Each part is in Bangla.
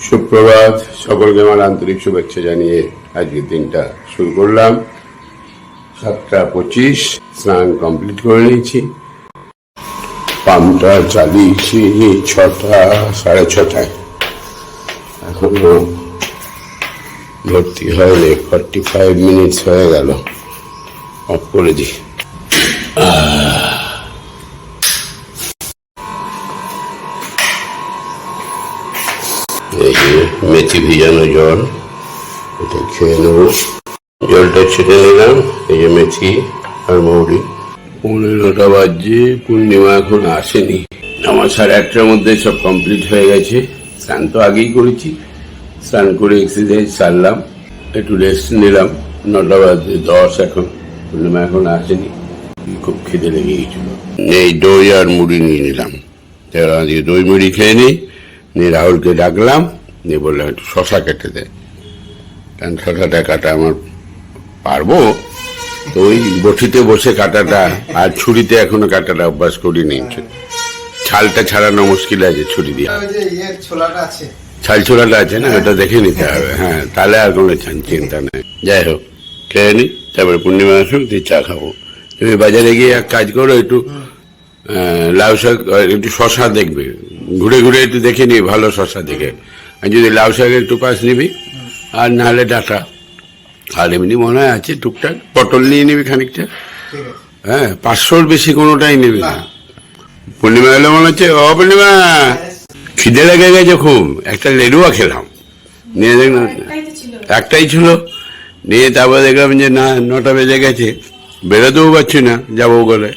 সুপ্রভাত। সকলকে আমার আন্তরিক শুভেচ্ছা জানিয়ে আজকের দিনটা শুরু করলাম। সাতটা পঁচিশ, স্নান কমপ্লিট করে নিয়েছি। পাম্পটা চালিয়েছি ছটা, সাড়ে ছটায়। এখনও ভর্তি হয়নি ফর্টি ফাইভ মিনিটস হয়ে গেল। অফ করে দিই। মেথি ভিজানো জল। এটা খেয়ে নেব। জলটা ছেড়ে নিলাম এই যে মেথি আর মৌরি। পনেরোটা বাজছে, পূর্ণিমা এখন আসেনি। আমার সাড়ে আটটার মধ্যে সব কমপ্লিট হয়ে গেছে। স্নান তো আগেই করেছি। স্নান করে এক্সারসাইজ সারলাম। একটু রেস্ট নিলাম। নটা বাজে দশ এখন। পূর্ণিমা এখন আসেনি। খুব খিদে লেগে গেছিল। এই দই আর মুড়ি নিয়ে নিলাম। দই মুড়ি খেয়ে নিই, নিয়ে রাহুলকে ডাকলাম। নিয়ে বললাম একটু শশা কেটে দে। কারণ শশাটা কাটা আমার পারব? তো ওই বটিতে বসে কাটাটা আর ছুরিতে এখনও কাটাটা অভ্যাস করিনি। ছালটা ছাড়ানো মুশকিল আছে ছুরি দিয়ে। ছাল ছোলাটা আছে না ওটা দেখে নিতে হবে। হ্যাঁ তাহলে আর কোনো চিন্তা নেই। যাই হোক খেয়ে নি তারপরে পূর্ণিমা আসুক দিয়ে চা খাব। তুমি বাজারে গিয়ে এক কাজ করো একটু আহ, লাউ শাক একটু শশা দেখবে। ঘুরে ঘুরে একটু দেখে নি ভালো শশা দেখে। আর যদি লাউ শাকের একটু নিবি আর নাহলে ডাটা। আর এমনি মনে হয় আছে টুকটাক পটল নিয়ে নিবি খানিকটা। হ্যাঁ পাঁচশোর বেশি কোনোটাই নিবি না। পূর্ণিমা এলো মনে হচ্ছে ও পূর্ণিমা খিদে লেগে গেছে খুব। একটা লেডুয়া খেলাম। নিয়ে দেখলাম একটাই ছিল। নিয়ে তারপর দেখলাম যে না নটা বেজে গেছে। বেরোতেও পারছি না যাব বলে।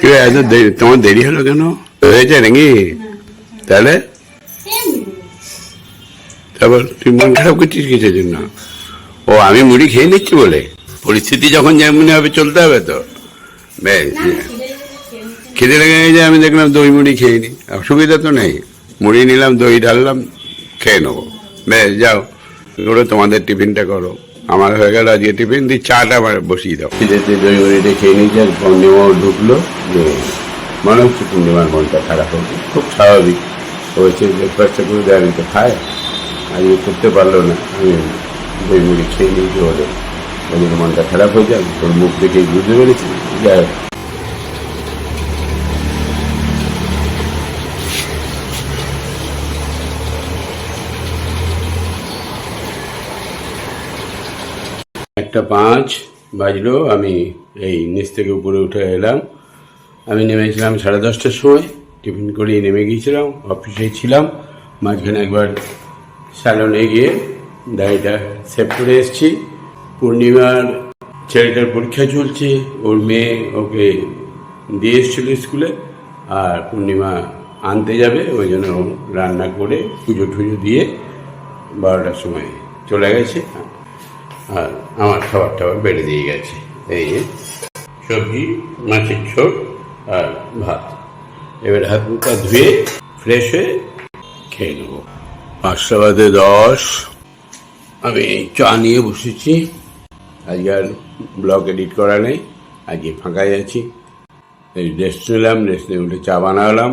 কি রে, এত তোমার দেরি হলো কেন? হয়েছে নাকি? তাহলে তারপর তুই মন খারাপ করছিস কিসের জন্য ও আমি মুড়ি খেয়ে নিচ্ছি বলে। পরিস্থিতি যখন যেমন হবে চলতে হবে তো। বেশ খিদে লেগে গেছে আমি দেখলাম দই মুড়ি খেয়ে নি অসুবিধা তো নেই। মুড়ি নিলাম দই ঢাললাম খেয়ে নেব। বেশ যাও। করে তোমাদের টিফিনটা করো। আমার হয়ে গেল আজকে টিফিন দিয়ে চাটা আমার বসিয়ে দাও। খিদেতে দই মুড়িটা খেয়ে নিয়েছি আর পূর্ণিমাও ঢুকলো। যে মনে হচ্ছে পূর্ণিমার মনটা খারাপ হচ্ছে খুব স্বাভাবিক। হয়েছে ব্রেকফাস্টটা করে দেয় আমি তো খাই। আজকে করতে পারল না। আমি দই মুড়ি খেয়ে নিয়েছি ওদের ওদের মনটা খারাপ হয়ে যায়, ওর মুখ দেখে বুঝতে পেরেছি। যাই হোক। একটা পাঁচ বাজলো, আমি এই নিচ থেকে উপরে উঠে এলাম। আমি নেমেছিলাম সাড়ে দশটার সময়, টিফিন করিয়ে নেমে গিয়েছিলাম অফিসে ছিলাম। মাঝখানে একবার স্যালনে গিয়ে দাড়িটা সেভ করে এসেছি। পূর্ণিমার ছেলেটার পরীক্ষা চলছে, ওর মেয়ে ওকে দিয়ে এসেছিল স্কুলে আর পূর্ণিমা আনতে যাবে, ওই জন্য রান্না করে পুজো টুজো দিয়ে বারোটার সময় চলে গেছে আর আমার খাবার টাবার বেড়ে দিয়ে গেছে। এই যে সবজি, মাছের ঝোল আর ভাত। এবার হাত মুখটা ধুয়ে ফ্রেশ হয়ে খেয়ে নেব। পাঁচটা বাজে দশ। আমি চা নিয়ে বসেছি। আজকে আর ব্লগ এডিট করা নেই। আজকে ফাঁকাই আছি। রেস্ট নিলাম, রেস্ট নিয়ে উঠে চা বানালাম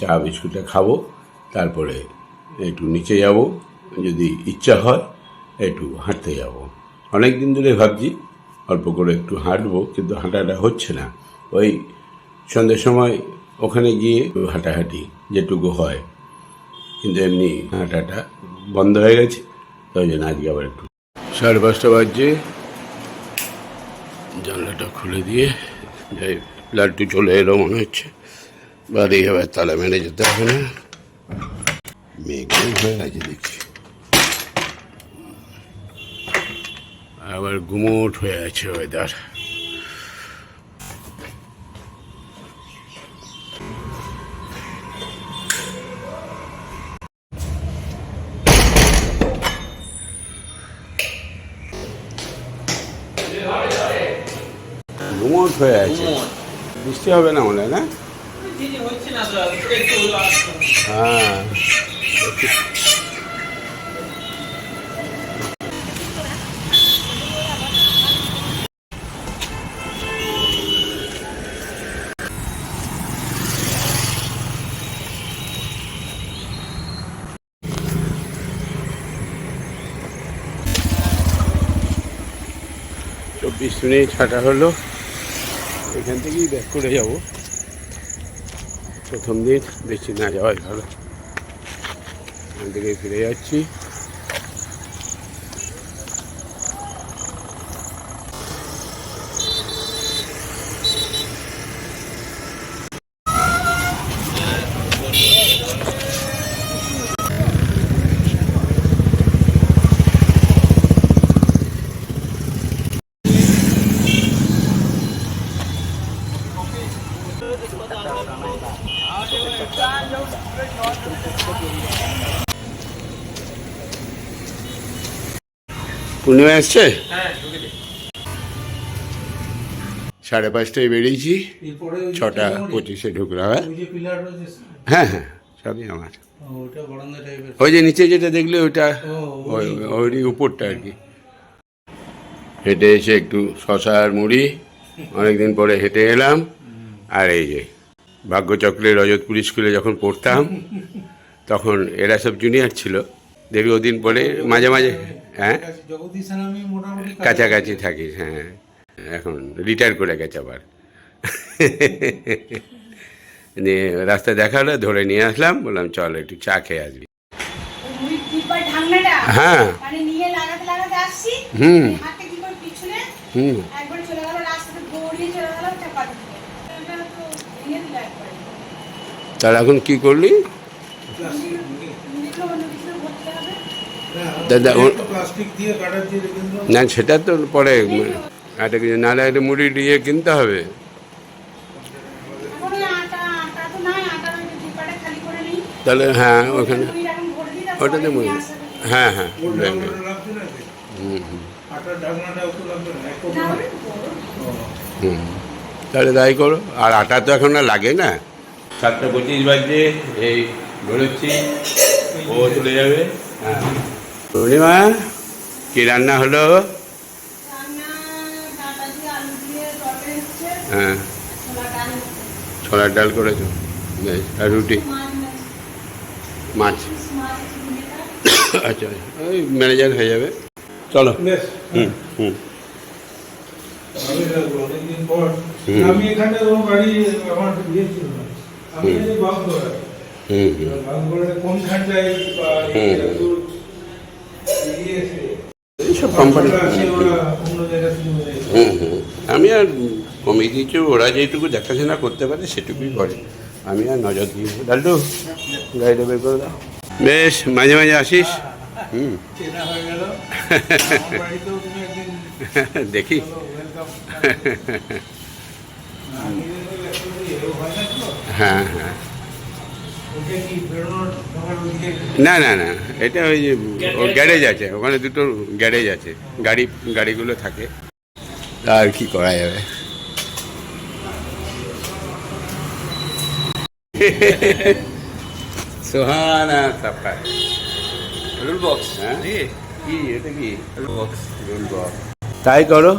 চা, বিস্কুটটা খাব। তারপরে একটু নিচে যাব। যদি ইচ্ছা হয়, একটু হাঁটতে যাব। অনেক দিন ধরে ভাবছি, অল্প করে একটু হাঁটবো, কিন্তু হাঁটাটা হচ্ছে না। ওই সন্ধ্যের সময় ওখানে গিয়ে হাঁটাহাঁটি যেটুকু হয়। কিন্তু এমনি হাঁটাটা বন্ধ হয়ে গেছে, তাই জন্য আজকে আবার একটু সাড়ে পাঁচটা বাজছে। জানলাটা খুলে দিয়ে যাই, লাড্ডু চলে এলো মনে হচ্ছে। বাড়ি এবার তালা মেরে যেতে হবে না। মেঘ হয়ে গেছে দেখছি। আবার গুমোট হয়ে আছে ওয়েদার মোট হয়ে আছে। বৃষ্টি হবে না মনে না? হ্যাঁ। চব্বিশ মিনিট হাঁটা হলো। এখান থেকেই ব্যাক করে যাব। প্রথম দিন বেশি না যাওয়াই ভালো এখান থেকে ফিরে যাচ্ছি। পূর্ণিমা এসছে? সাড়ে পাঁচটায় বেরিয়েছি। ছটা পঁচিশে ঢুকলাম হ্যাঁ? হ্যাঁ হ্যাঁ সবই আমার। ওই যে নিচে যেটা দেখলে ওইটা ওই ওই উপরটা আর কি। হেঁটে এসে একটু শশা আর মুড়ি অনেকদিন পরে হেঁটে এলাম। আর এই যে ভাগ্যচক্রের রজতপুর স্কুলে যখন পড়তাম তখন এরা সব জুনিয়র ছিল। দীর্ঘদিন পরে মাঝে মাঝে হ্যাঁ কাছাকাছি থাকি হ্যাঁ এখন রিটায়ার করে গেছে আবার। নিয়ে রাস্তা দেখাল ধরে নিয়ে আসলাম বললাম চল একটু চা খেয়ে আসবি। হ্যাঁ। মানে হুম। হুম একবারে চলে গেল রাস্তাতে দৌড়িয়ে চলে গেল চাপাতে এটা তো ভেঙে দিল একবারে তাহলে এখন কি করলি? না সেটা তো পরে একটা কিছু নাহলে একটা মুড়ি দিয়ে কিনতে হবে। তাহলে হ্যাঁ ওখানে ওটাতে মুড়ি। হ্যাঁ হ্যাঁ না? হুম হুম। না না, না। হুম। তাহলে তাই করো। আর আটা তো এখন আর লাগে না। সাতটা পঁচিশ বাজে এই বেরোচ্ছি। ও চলে যাবে। হ্যাঁ। পূর্ণিমা কি রান্না হলো? হ্যাঁ। ছোলার ডাল করেছ? বেশ আর রুটি? মাছ আচ্ছা ওই ম্যানেজার হয়ে যাবে। চলো। হুম হুম। আমি এখানে বাড়ি আমার আমি কোনখানটায়। এই দূর এইসব কোম্পানি। হুম হুম। আমি আর কমিয়ে দিয়েছি ওরা যেটুকু দেখাশোনা করতে পারে সেটুকুই করে। আমি আর নজর দিই। লাল্টু গাড়িটা বের করে দাও। বেশ মাঝে মাঝে আসিস। হুম। হয়ে দেখি চলো, welcome. আমি তো actually এও হয় না হ্যাঁ। না না না এটা ওই যে ও গ্যারেজ আছে ওখানে দুটো গ্যারেজ আছে গাড়ি গাড়িগুলো থাকে। আর কি করা যাবে? সোহানা রুল বক্স হ্যাঁ? কি এটা কি? Rule box rule box. তাই করো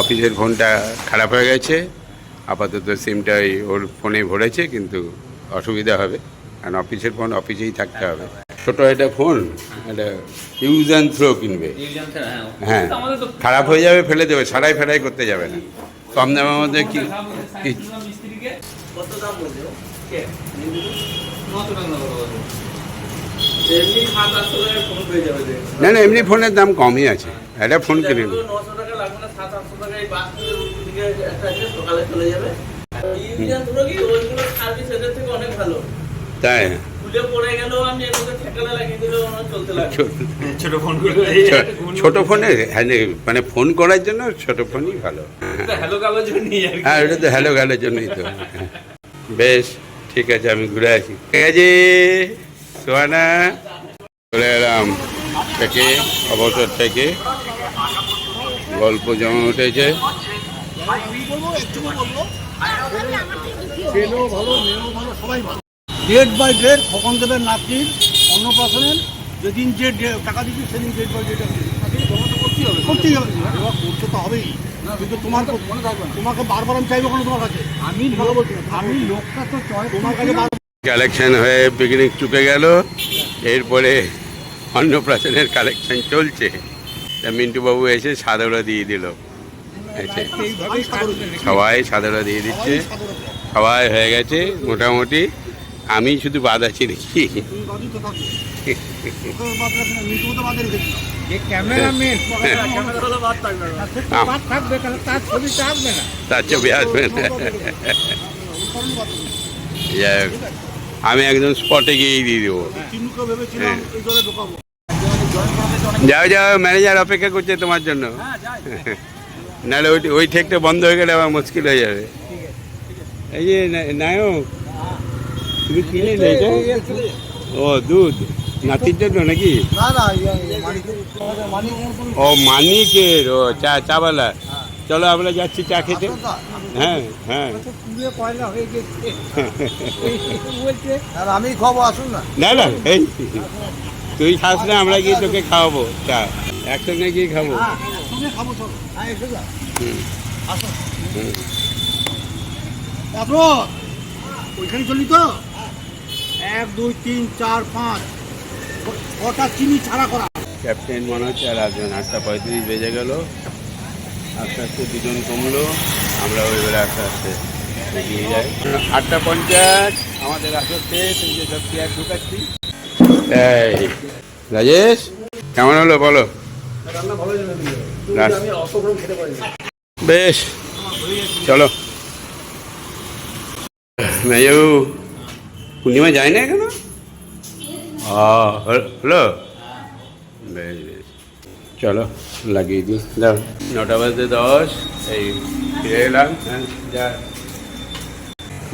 অফিসের ফোনটা খারাপ হয়ে গেছে। আপাতত সিমটা ওই ওর ফোনে ভরেছে কিন্তু অসুবিধা হবে। কারণ অফিসের ফোন অফিসেই থাকতে হবে। ছোট একটা ফোন একটা ইউজ অ্যান্ড থ্রো কিনবে। হ্যাঁ খারাপ হয়ে যাবে ফেলে দেবে সারাই ফেরাই করতে যাবে না। কম দামের মধ্যে কি। না না এমনি ফোনের দাম কমই আছে। একটা ফোন কিনে থেকে একটা আছে সকালে চলে যাবে। ওইগুলো সার্ভিস এদের থেকে অনেক ভালো। তাই? ছোট- ফোন ছো- ছোট ফোনে হ্যাঁ মানে ফোন করার জন্য ছোট ফোনই ভালো। হ্যাঁ ওটা তো হ্যালো গেলের জন্যই তো বেশ ঠিক আছে আমি ঘুরে আসি। ঠিক আছে সোহানা। চলে এলাম থেকে অবসর থেকে। গল্প জমা উঠেছে। ডেট বাই ডেট খোকন দেবের নাতির অন্নপ্রাশনের যেদিন যে টাকা দিচ্ছি সেদিন ডেট বাই ডেট করতেই হবে। এবার করতে তো হবেই। কিন্তু তোমার তোমাকে বারবার আমি চাইব কোনো তোমার কাছে? আমি ভালো বলছি আমি লোকটা তো চয়েস তোমার কাছে কালেকশন হয়ে পিকনিক চুকে গেল। এরপরে অন্নপ্রাশনের কালেকশন চলছে। তা মিন্টুবাবু এসে সাদরা দিয়ে দিল। সাদরে সবাই সাদাটা দিয়ে দিচ্ছে। সবাই হয়ে গেছে মোটামুটি। আমি শুধু বাদ আছি তাহলে তার ছবি আসবে না। আমি একদম স্পটে গিয়েই দিয়ে দেবো। ঢোকাবো যাও যাও ম্যানেজার অপেক্ষা করছে তোমার জন্য। নাহলে ওই ওই ঠেকটা বন্ধ হয়ে গেলে আমার মুশকিল হয়ে যাবে। এই যে নায়ক তুমি কিনে এটা ও দুধ। নাতির জন্য নাকি? ও মানিকের। ও চা চাওয়ালা। চলো আমরা যাচ্ছি চা খেতে। হ্যাঁ হ্যাঁ। হয়ে আমি খাব আসুন না। না না এই তুই খাস না আমরা গিয়ে তোকে খাওয়াবো। চা। একসঙ্গে গিয়ে খাব। সঙ্গে খাব চলো। হ্যাঁ এসে যা। হুম, আসুন তারপর? ওইখানে চলি তো? এক দুই তিন চার পাঁচ। চিনি ছাড়া করা? ক্যাপ্টেন মনে হচ্ছে আর আসবেন আটটা পঁয়ত্রিশ বেজে গেল। আস্তে আস্তে দুজন কমলো। আমরা ওই আস্তে আস্তে এগিয়ে যাই। আটটা পঞ্চাশ। আমাদের যে সব চেয়ার ঢুকাচ্ছি। এই রাজেশ কেমন হলো বলো? রাস- বেশ চলো। মেজু পূর্ণিমা যায় না এখনও? ও হলো বেশ বেশ। চলো লাগিয়ে দিই। দাও নটা বাজতে দশ এই ফিরে এলাম। হ্যাঁ যা।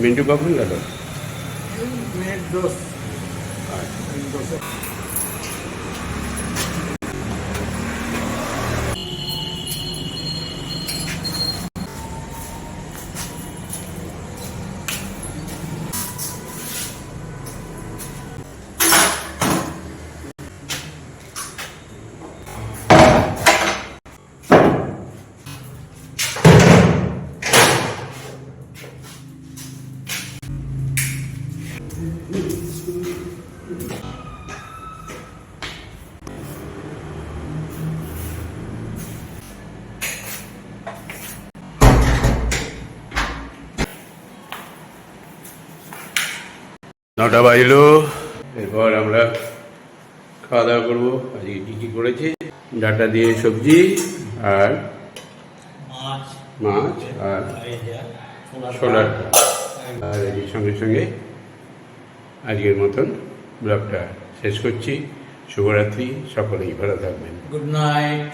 মিন্টু কখন গেল? নটা বাজলো। এরপর আমরা খাওয়া দাওয়া করব। আজকে কী কী করেছি? ডাটা দিয়ে সবজি আর মাছ আর ডাল। আর এর সঙ্গে সঙ্গে আজকের মতন ব্লগটা শেষ করছি। শুভরাত্রি সকলেই ভালো থাকবেন। Good night